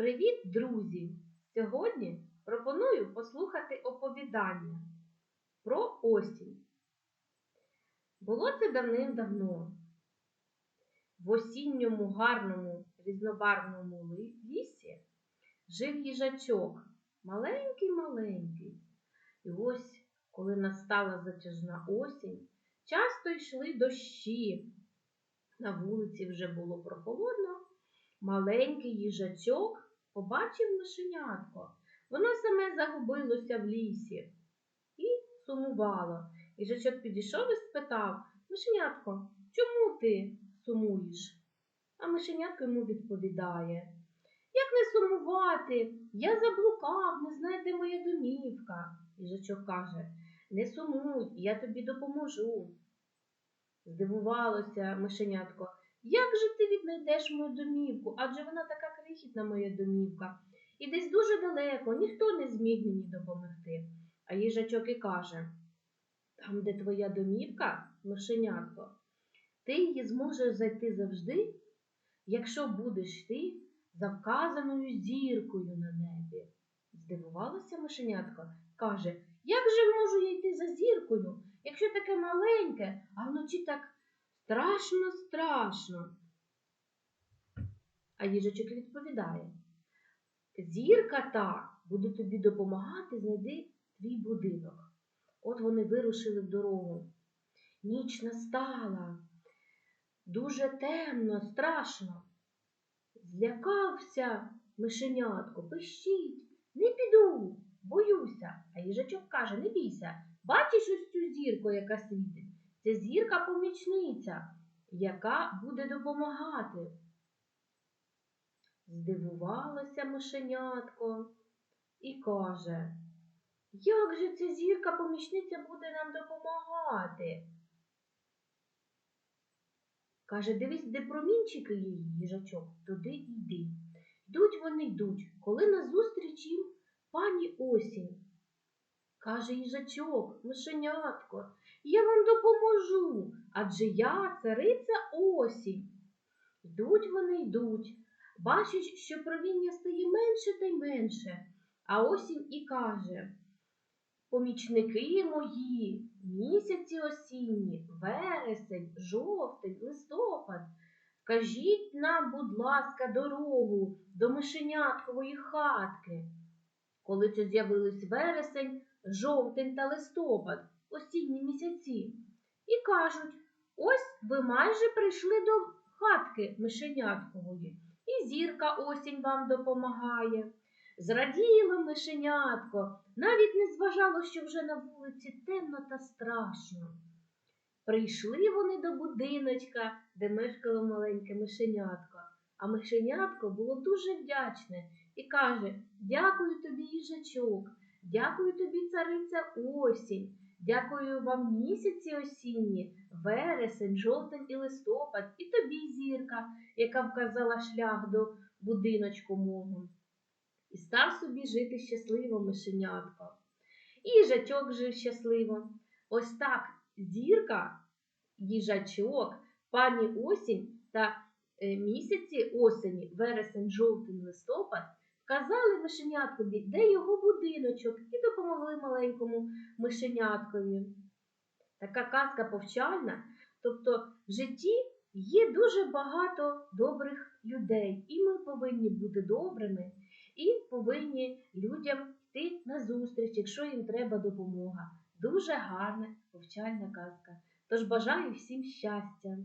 Привіт, друзі! Сьогодні пропоную послухати оповідання про осінь. Було це давним-давно. В осінньому гарному різнобарвному лісі жив їжачок, маленький-маленький. І ось, коли настала затяжна осінь, часто йшли дощі. На вулиці вже було прохолодно. Маленький їжачок побачив мишенятко. Воно саме загубилося в лісі і сумувало. Їжачок підійшов і спитав Мишенятко, чому ти сумуєш? А мишенятко йому відповідає Як не сумувати? Я заблукав, не знає, де моя домівка. Їжачок каже Не сумуй, я тобі допоможу. Здивувалося мишенятко. Як же ти віднайдеш мою домівку? Адже вона така крихітна моя домівка. І десь дуже далеко, ніхто не зміг мені допомогти. А їжачок і каже там, де твоя домівка, мишенятко, ти її зможеш зайти завжди, якщо будеш ти за вказаною зіркою на небі. Здивувалося мишенятко, каже, як же можу я йти за зіркою, якщо таке маленьке, а вночі так страшно, страшно. А їжачок відповідає: Зірка та буде тобі допомагати знайти твій будинок. От вони вирушили в дорогу. Ніч настала, дуже темно, страшно. Злякався мишенятко, пищить, не піду, боюся. А їжачок каже, не бійся, бачиш ось цю зірку, яка світить? Це зірка-помічниця, яка буде допомагати. Здивувалося мишенятко і каже, як же ця зірка-помічниця буде нам допомагати? Каже, дивись, де промінчики її, їжачок, туди йди. Йдуть вони йдуть, коли назустріч їм пані осінь. Каже їжачок, мишенятко, я вам допоможу, адже я цариця осінь. Йдуть вони йдуть, бачать, що провіння стає менше та й менше, а осінь і каже Помічники мої, місяці осінні, вересень, жовтень, листопад. Кажіть нам, будь ласка, дорогу до мишеняткової хатки. Коли це з'явились вересень, жовтень та листопад, осінні місяці, і кажуть, ось ви майже прийшли до хатки мишеняткової, і зірка осінь вам допомагає. Зраділо мишенятко, навіть не зважало, що вже на вулиці темно та страшно. Прийшли вони до будиночка, де мешкало маленьке мишенятко, а мишенятко було дуже вдячне і каже Дякую тобі, їжачок, дякую тобі, цариця осінь, дякую вам місяці осінні, вересень, жовтень і листопад, і тобі, зірка, яка вказала шлях до будиночку мого. І став собі жити щасливо мишенятко. І їжачок жив щасливо. Ось так зірка, їжачок, пані осінь та е, місяці осені, вересень, жовтень, листопад, вказали мишеняткові, де його будиночок, і допомогли маленькому мишеняткові. Така казка повчальна, тобто в житті є дуже багато добрих людей, і ми повинні бути добрими і повинні людям йти на зустріч, якщо їм треба допомога. Дуже гарна повчальна казка. Тож бажаю всім щастя!